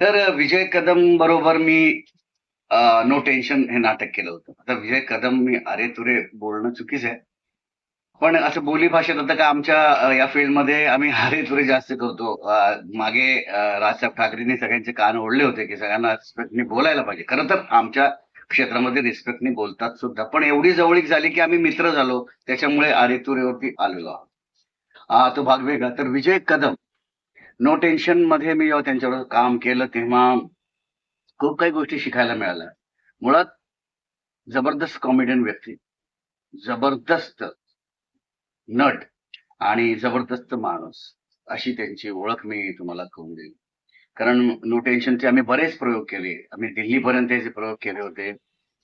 तर विजय कदम बरोबर me know tension हे नाटक केलं होतं. आता विजय कदम मी अरे तुरे बोलणं चुकीच आहे. पण असं बोली भाषेत आता का आमच्या या फील्डमध्ये आम्ही अरे तुरे जास्त करतो. मागे राजसाहेब ठाकरेंनी सगळ्यांचे कान ओढले होते की सगळ्यांना रिस्पेक्टने बोलायला पाहिजे. खरं तर आमच्या क्षेत्रामध्ये रिस्पेक्टने बोलतात सुद्धा. पण एवढी जवळीक झाली की आम्ही मित्र झालो. त्याच्यामुळे अरे तुरेवरती आलेलो आहोत. हा, तो भाग वेगळा. तर विजय कदम नो टेन्शनमध्ये मी जेव्हा त्यांच्याबरोबर काम केलं तेव्हा खूप काही गोष्टी शिकायला मिळाल्या. मुळात जबरदस्त कॉमेडियन व्यक्ती जबरदस्त नट आणि जबरदस्त माणूस अशी त्यांची ओळख मी तुम्हाला करून देईन. कारण नो टेन्शनचे आम्ही बरेच प्रयोग केले. आम्ही दिल्लीपर्यंत जे प्रयोग केले होते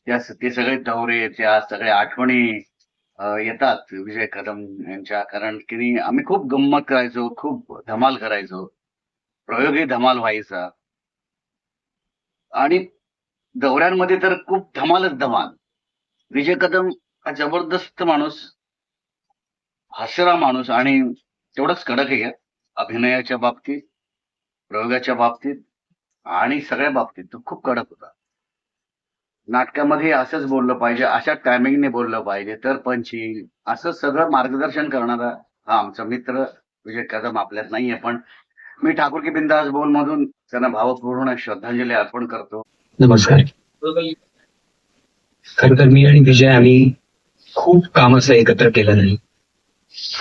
त्या ते सगळे दौरे त्या सगळ्या आठवणी येतात विजय कदम यांच्या. कारण की आम्ही खूप गंमत करायचो खूप धमाल करायचो. प्रयोगही धमाल व्हायचा. आणि दौऱ्यांमध्ये तर खूप धमालच धमाल. विजय कदम हा जबरदस्त माणूस हास्यरा माणूस आणि तेवढाच कडक आहे अभिनयाच्या बाबतीत प्रयोगाच्या बाबतीत आणि सगळ्या बाबतीत तो खूप कडक होता. नाटकामध्ये असंच बोललं पाहिजे अशा टायमिंगने बोललं पाहिजे. तर पंचिंग असं सगळं मार्गदर्शन करणारा हा आमचा मित्र विजय कदम आपल्यात नाहीये. पण मी ठाकूर की बिंदास बोल मधून त्यांना भावपूर्ण श्रद्धांजली अर्पण करतो. नमस्कार. खर तर मी आणि विजय आम्ही खूप काम असं एकत्र केलं नाही.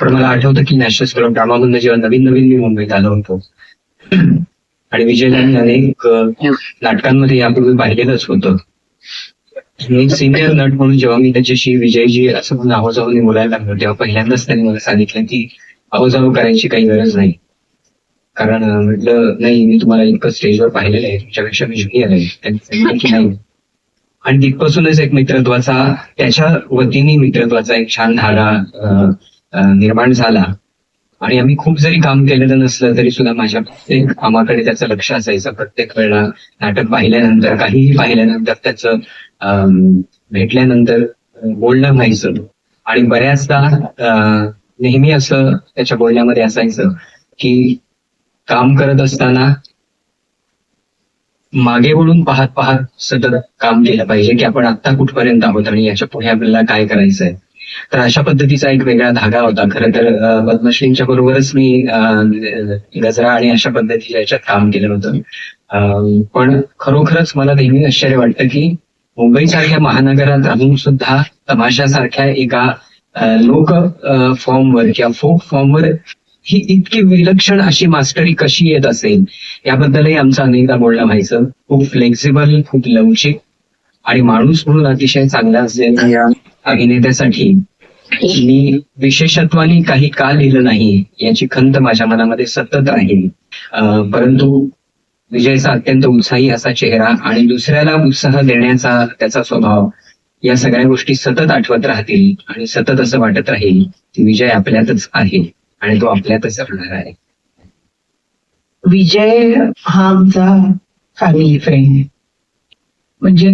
पण मला आठवतं की नॅशनल स्कूल ऑफ ड्रामामधनं जेव्हा नवीन नवीन मी मुंबईत आलो होतो आणि विजयला अनेक अ, नाटकांमध्ये यापूर्वी पाहिलेलंच होतं. मी सिनियर नट म्हणून जेव्हा मी त्याच्याशी विजयजी असं म्हणून आवाजावून बोलायला लागलो तेव्हा पहिल्यांदाच त्यांनी मला सांगितलं की आवाजाव करायची काही गरज नाही. कारण म्हटलं नाही मी तुम्हाला इतकं स्टेजवर पाहिलेलं आहे तुमच्यापेक्षा मी जुनियर आहे. त्यांनी की नाही. आणि तिथपासूनच एक मित्रत्वाचा त्याच्या वतीने मित्रत्वाचा एक छान धारा निर्माण झाला. आणि आम्ही खूप जरी काम केलेलं नसलं तरी सुद्धा माझ्या प्रत्येक कामाकडे त्याचं लक्ष असायचं. प्रत्येक वेळेला नाटक पाहिल्यानंतर काहीही पाहिल्यानंतर त्याचं भेटल्यानंतर बोलणं व्हायचं. आणि बऱ्याचदा अ, नेहमी असं त्याच्या बोलण्यामध्ये असायचं की काम करत असताना मागे वळून पाहत पाहत सतत काम केलं पाहिजे की आपण आता कुठपर्यंत आहोत आणि याच्यापुढे आपल्याला काय करायचंय. तर अशा पद्धतीचा एक वेगळा धागा होता. खरं तर पद्मश्रींच्या बरोबरच मी गजरा आणि अशा पद्धतीच्या याच्यात काम केलं होतं. पण खरोखरच मला नेहमी आश्चर्य वाटतं की मुंबईसारख्या महानगरात अजून सुद्धा तमाशासारख्या एका लोक फॉर्मवर किंवा फोक फॉर्मवर ही इतकी विलक्षण अशी मास्टरी कशी येत असेल याबद्दलही आमचं अनेकदा बोलणं व्हायचं. खूप फ्लेक्झिबल खूप लवचिक आणि माणूस म्हणून अतिशय चांगला असेल. या अभिनेत्यासाठी. मी विशेषत्वाने काही का लिहिलं नाही याची खंत माझ्या मनामध्ये सतत राहील परंतु विजयचा अत्यंत उत्साही असा चेहरा आणि दुसऱ्याला उत्साह देण्याचा त्याचा स्वभाव या सगळ्या गोष्टी सतत आठवत राहतील आणि सतत असं वाटत राहील की विजय आपल्यातच आहे आणि तो आपल्यातच राहणार आहे. विजय हा आमचा फॅमिली फ्रेंड म्हणजे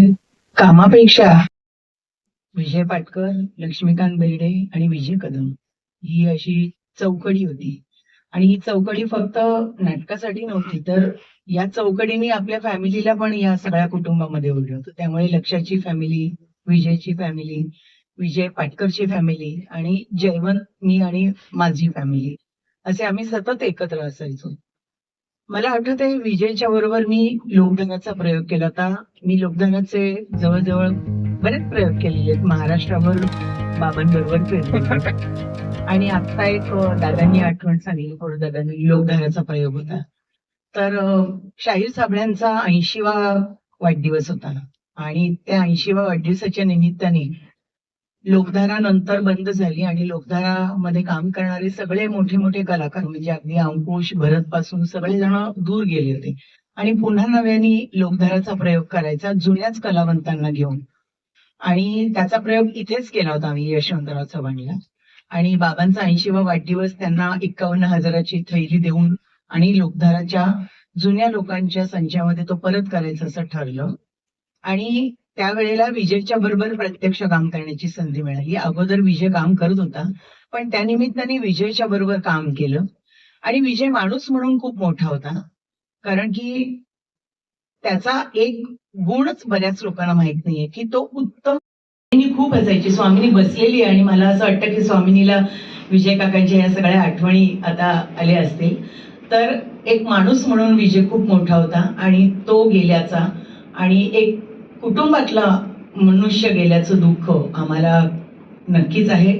कामापेक्षा विजय पाटकर लक्ष्मीकांत बेर्डे आणि विजय कदम. ही अशी चौकडी होती. आणि ही चौकडी फक्त नाटकासाठी नव्हती तर या चौकडीने आपल्या फॅमिलीला पण या सगळ्या कुटुंबामध्ये ओढलं होतं. त्यामुळे लक्षाची फॅमिली विजयची फॅमिली विजय पाटकरची फॅमिली आणि जयवंत मी आणि माझी फॅमिली असे आम्ही सतत एकत्र असायचो. मला आठवत आहे विजयच्या बरोबर मी लोकधनाचा प्रयोग केला होता. मी लोकधनाचे जवळजवळ बरेच प्रयोग केलेले आहेत. महाराष्ट्रावर बाबांबरोबर फिरले आणि आता एक दादांनी आठवण सांगितली. थोडं दादांनी लोकधाराचा प्रयोग होता. तर शाहीर साबळ्यांचा ऐंशीवा वाढदिवस होता. आणि त्या ऐंशीवा वाढदिवसाच्या निमित्ताने लोकधारा नंतर बंद झाली आणि लोकधारामध्ये काम करणारे सगळे मोठे मोठे कलाकार म्हणजे अगदी अंकुश भरत पासून सगळे जण दूर गेले होते. आणि पुन्हा नव्याने लोकधाराचा प्रयोग करायचा जुन्याच कलावंतांना घेऊन. आणि त्याचा प्रयोग इथेच केला होता आम्ही यशवंतराव चव्हाणला. आणि बाबांचा ऐंशीवा वाढदिवस त्यांना एकावन्न हजाराची थैली देऊन आणि लोकधाराच्या जुन्या लोकांच्या संचामध्ये तो परत करायचा असं ठरलं. आणि त्यावेळेला विजयच्या बरोबर प्रत्यक्ष काम करण्याची संधी मिळाली. अगोदर विजय काम करत होता पण त्या निमित्ताने विजयच्या बरोबर काम केलं. आणि विजय माणूस म्हणून खूप मोठा होता कारण की त्याचा एक गुणच बऱ्याच लोकांना माहीत नाहीये की तो उत्तम खूप असायची स्वामिनी बसलेली आहे आणि मला असं वाटतं की स्वामिनीला विजय काकांच्या या सगळ्या आठवणी आता आल्या असतील. तर एक माणूस म्हणून विजय खूप मोठा होता आणि तो गेल्याचा आणि एक कुटुंबातला मनुष्य गेल्याचं दुःख आम्हाला नक्कीच आहे.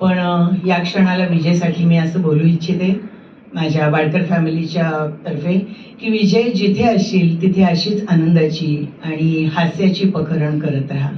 पण या क्षणाला विजयसाठी मी असं बोलू इच्छिते. माझ्या वाडकर फॅमिलीच्या तर्फे की विजय जिथे असशील तिथे अशीच आनंदाची आणि हास्याची प्रकरण करत राहा.